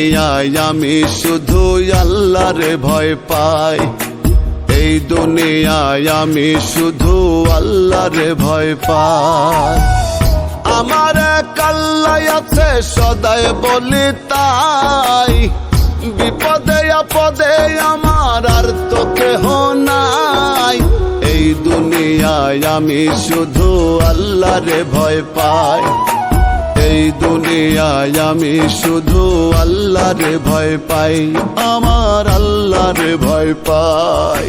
দুনিয়ায় আমি শুধু আল্লাহরে ভয় পাই। এই দুনিয়ায় আমি শুধু আল্লাহরে ভয় পাই। আমার কাল্লাই আছে, সদায় বলি তাই। বিপদে আপদে আমার আর তো কেহ নাই। এই দুনিয়ায় আমি শুধু আল্লাহরে ভয় পাই। দুনিয়ায় আমি শুধু আল্লাহরে ভয় পাই আমার আল্লাহরে ভয় পাই।